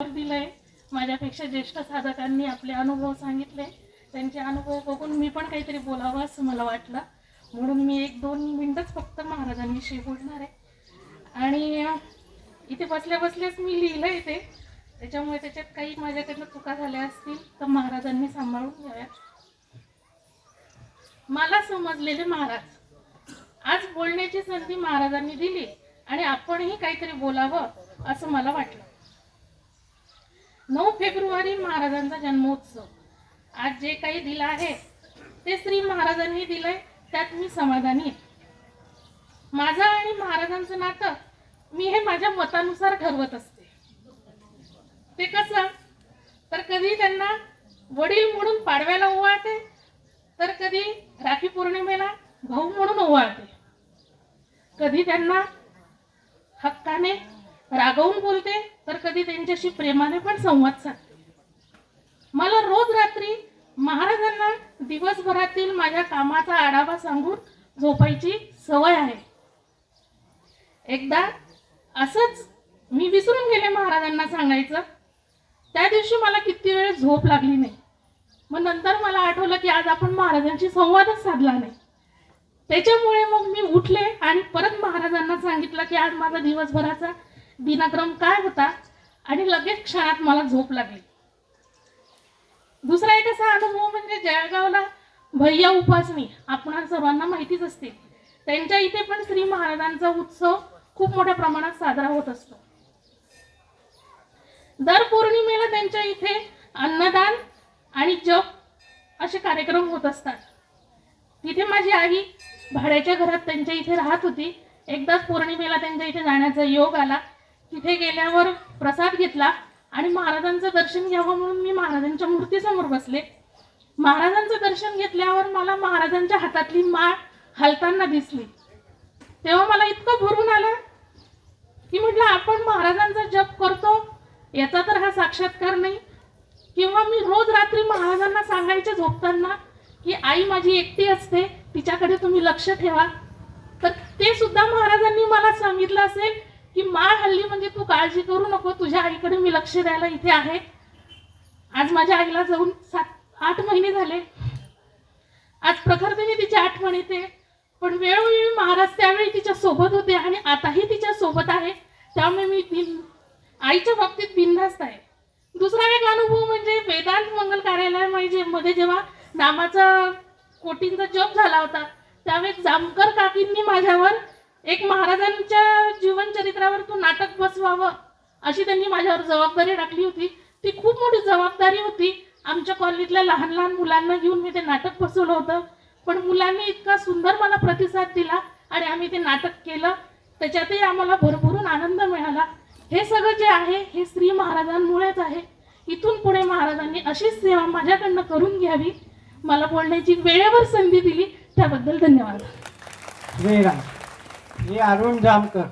दिलंय. माझ्यापेक्षा ज्येष्ठ साधकांनी आपले अनुभव सांगितले. त्यांचे अनुभव बघून मी पण काहीतरी बोलावं असं मला वाटलं. म्हणून मी एक दोन मिनिटच फक्त महाराजांविषयी बोलणार आहे. आणि इथे बसल्या बसल्याच मी लिहिलं इथे त्याच्यामुळे त्याच्यात काही माझ्याकडनं चुका झाल्या असतील तर महाराजांनी सांभाळून घ्याव्या. मला समजलेले महाराज आज बोलण्याची संधी महाराजांनी दिली आणि आपणही काहीतरी बोलावं असं मला वाटलं. नऊ फेब्रुवारी महाराजांचा जन्मोत्सव. आज जे काही दिलं आहे ते श्री महाराजांनी दिलंय त्यात मी समाधानी माझं आणि महाराजांचं नातं मी हे माझ्या मतानुसार ठरवत असते. ते कसं? तर कधी त्यांना वडील म्हणून पाडव्याला ओवाळते तर कधी राखी पौर्णिमेला भाऊ म्हणून ओवाळते. कधी त्यांना हक्काने रागवून बोलते तर कधी त्यांच्याशी प्रेमाने पण संवाद साधते. मला रोज रात्री महाराजांना दिवसभरातील माझ्या कामाचा आढावा सांगून झोपायची सवय आहे. एकदा असंच मी विसरून गेले महाराजांना सांगायचं. त्या दिवशी मला किती वेळ झोप लागली नाही. मग नंतर मला आठवलं की आज आपण महाराजांशी संवादच साधला नाही. त्याच्यामुळे मग मी उठले आणि परत महाराजांना सांगितलं की आज माझा दिवसभराचा दिनक्रम काय होता आणि लगेच क्षणात मला झोप लागली. दुसरा एक असा अनुभव म्हणजे जळगावला भैया उपासनी आपण सर्वांना माहितीच असते. त्यांच्या इथे पण श्री महाराजांचा उत्सव खूप मोठ्या प्रमाणात साजरा होत असतो. दर पौर्णिमेला त्यांच्या इथे अन्नदान आणि जप असे कार्यक्रम होत असतात. तिथे माझी आई भाड्याच्या घरात त्यांच्या इथे राहत होती. एकदाच पौर्णिमेला त्यांच्या इथे जाण्याचा योग आला. तिथे गेल्यावर प्रसाद घेतला आणि महाराजांचं दर्शन घ्यावं म्हणून मी महाराजांच्या मूर्तीसमोर बसले. महाराजांचं दर्शन घेतल्यावर मला महाराजांच्या हातातली माळ हलताना दिसली. तेव्हा मला इतकं भरून आलं की म्हटलं आपण महाराजांचा जप करतो याचा तर हा साक्षात्कार नाही. किंवा मी रोज रात्री महाराजांना सांगायचे झोपताना की आई माझी एकटी असते तिच्याकडे तुम्ही लक्ष ठेवा. तर ते सुद्धा महाराजांनी मला सांगितलं असेल. की माळ हल्ली म्हणजे तू काळजी करू नको तुझ्या आईकडे मी लक्ष द्यायला इथे आहे. आज माझ्या आईला जाऊन सात आठ महिने झाले. आज प्रखरतेने तिची आठवण येते पण वेळोवेळी महाराज त्यावेळी तिच्या सोबत होते आणि आताही तिच्या सोबत आहे. त्यामुळे मी बिन आईच्या बाबतीत बिनधास्त आहे. दुसरा एक अनुभव म्हणजे वेदांत मंगल कार्यालय म्हणजे मध्ये जेव्हा नामाचा कोटींचा जप झाला होता त्यावेळी जामकर काकींनी माझ्यावर एक महाराजांच्या जीवनचरित्रावर तू नाटक बसवावं अशी त्यांनी माझ्यावर जबाबदारी टाकली होती. ती खूप मोठी जबाबदारी होती. आमच्या कॉलनीतल्या लहान लहान मुलांना घेऊन मी ते नाटक बसवलं होतं. पण मुलांनी इतका सुंदर मला प्रतिसाद दिला आणि आम्ही ते नाटक केलं. त्याच्यातही आम्हाला भरभरून आनंद मिळाला. हे सगळं जे आहे हे श्री महाराजांमुळेच आहे. इथून पुढे महाराजांनी अशीच सेवा माझ्याकडनं करून घ्यावी. मला बोलण्याची वेळेवर संधी दिली. त्याबद्दल धन्यवाद. श्रीराम मी अरुण जामकर.